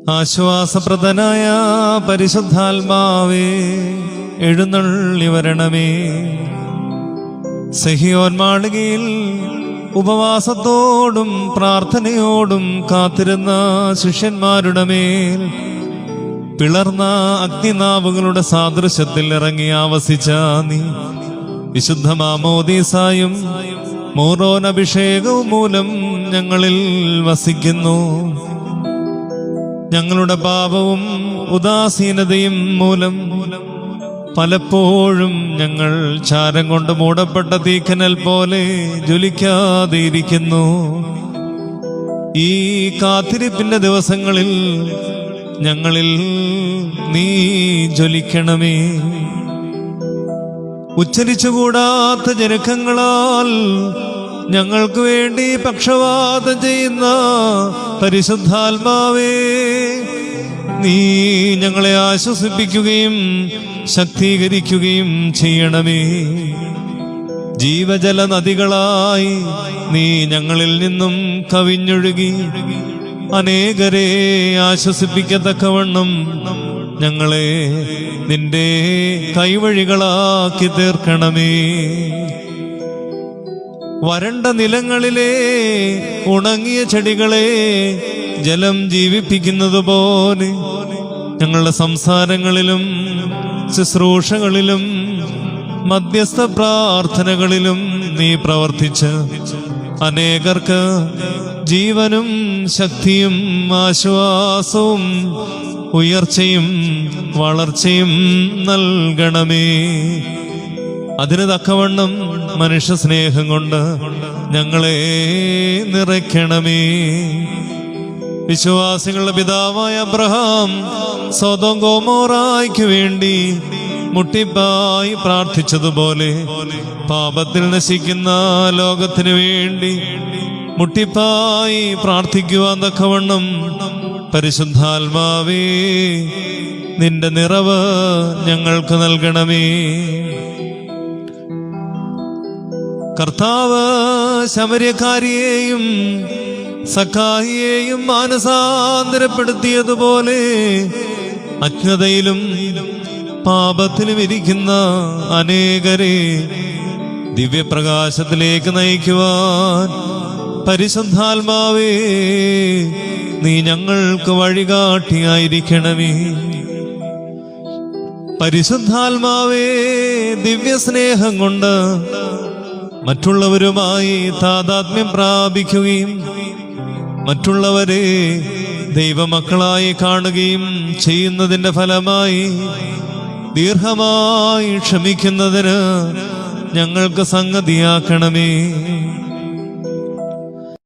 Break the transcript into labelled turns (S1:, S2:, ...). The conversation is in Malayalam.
S1: ആശ്വാസപ്രദനായ പരിശുദ്ധാത്മാവേ എഴുന്നള്ളി വരണമേ. സഹിയോൻ മാളികയിൽ ഉപവാസത്തോടും പ്രാർത്ഥനയോടും കാത്തിരുന്ന ശിഷ്യന്മാരുടെ മേൽ പിളർന്ന അഗ്നിനാവുകളുടെ സാദൃശ്യത്തിൽ ഇറങ്ങി ആവസിച്ച നീ. വിശുദ്ധ മാമോദീസായും മൂറോനഭിഷേകവും മൂലം ഞങ്ങളിൽ വസിക്കുന്നു. ഞങ്ങളുടെ പാപവും ഉദാസീനതയും മൂലം പലപ്പോഴും ഞങ്ങൾ ചാരം കൊണ്ട് മൂടപ്പെട്ട തീക്കനൽ പോലെ ജ്വലിക്കാതെ ഇരിക്കുന്നു ഈ കാത്തിരിപ്പിന്റെ ദിവസങ്ങളിൽ ഞങ്ങളിൽ നീ ജ്വലിക്കണമേ. ഉച്ചരിച്ചുകൂടാത്ത ജനക്കങ്ങളാൽ ഞങ്ങൾക്ക് വേണ്ടി പക്ഷവാതം ചെയ്യുന്ന പരിശുദ്ധാത്മാവേ നീ ഞങ്ങളെ ആശ്വസിപ്പിക്കുകയും ശക്തീകരിക്കുകയും ചെയ്യണമേ. ജീവജല നദികളായി നീ ഞങ്ങളിൽ നിന്നും കവിഞ്ഞൊഴുകി അനേകരെ ആശ്വസിപ്പിക്കത്തക്കവണ്ണം ഞങ്ങളെ നിന്റെ കൈവഴികളാക്കി തീർക്കണമേ. വരണ്ട നിലങ്ങളിലെ ഉണങ്ങിയ ചെടികളെ ജലം ജീവിപ്പിക്കുന്നത് പോലെ ഞങ്ങളുടെ സംസാരങ്ങളിലും ശുശ്രൂഷകളിലും മധ്യസ്ഥ പ്രാർത്ഥനകളിലും നീ പ്രവർത്തിച്ച് അനേകർക്ക് ജീവനും ശക്തിയും ആശ്വാസവും ഉയർച്ചയും വളർച്ചയും നൽകണമേ. അതിന് തക്കവണ്ണം മനുഷ്യ സ്നേഹം കൊണ്ട് ഞങ്ങളെ നിറയ്ക്കണമേ. വിശ്വാസികളുടെ പിതാവായ അബ്രഹാം സ്വതം ഗോമോറായ്ക്ക് വേണ്ടി മുട്ടിപ്പായി പ്രാർത്ഥിച്ചതുപോലെ പാപത്തിൽ നശിക്കുന്ന ലോകത്തിന് വേണ്ടി മുട്ടിപ്പായി പ്രാർത്ഥിക്കുവാൻ തക്കവണ്ണം പരിശുദ്ധാത്മാവേ നിന്റെ നിറവ് ഞങ്ങൾക്ക് നൽകണമേ. കർത്താവ് ശമര്യക്കാരിയെയും സഖായിയെയും മാനസാന്തരപ്പെടുത്തിയതുപോലെ അജ്ഞതയിലും പാപത്തിലും ഇരിക്കുന്ന അനേകരെ ദിവ്യപ്രകാശത്തിലേക്ക് നയിക്കുവാൻ പരിശുദ്ധാത്മാവേ നീ ഞങ്ങൾക്ക് വഴികാട്ടിയായിരിക്കണമേ. പരിശുദ്ധാത്മാവേ ദിവ്യസ്നേഹം കൊണ്ട് മറ്റുള്ളവരുമായി താതാത്മ്യം പ്രാപിക്കുകയും മറ്റുള്ളവരെ ദൈവമക്കളായി കാണുകയും ചെയ്യുന്നതിന്റെ ഫലമായി ദീർഘമായി ക്ഷമിക്കുന്നതിന് ഞങ്ങൾക്ക് സംഗതിയാക്കണമേ.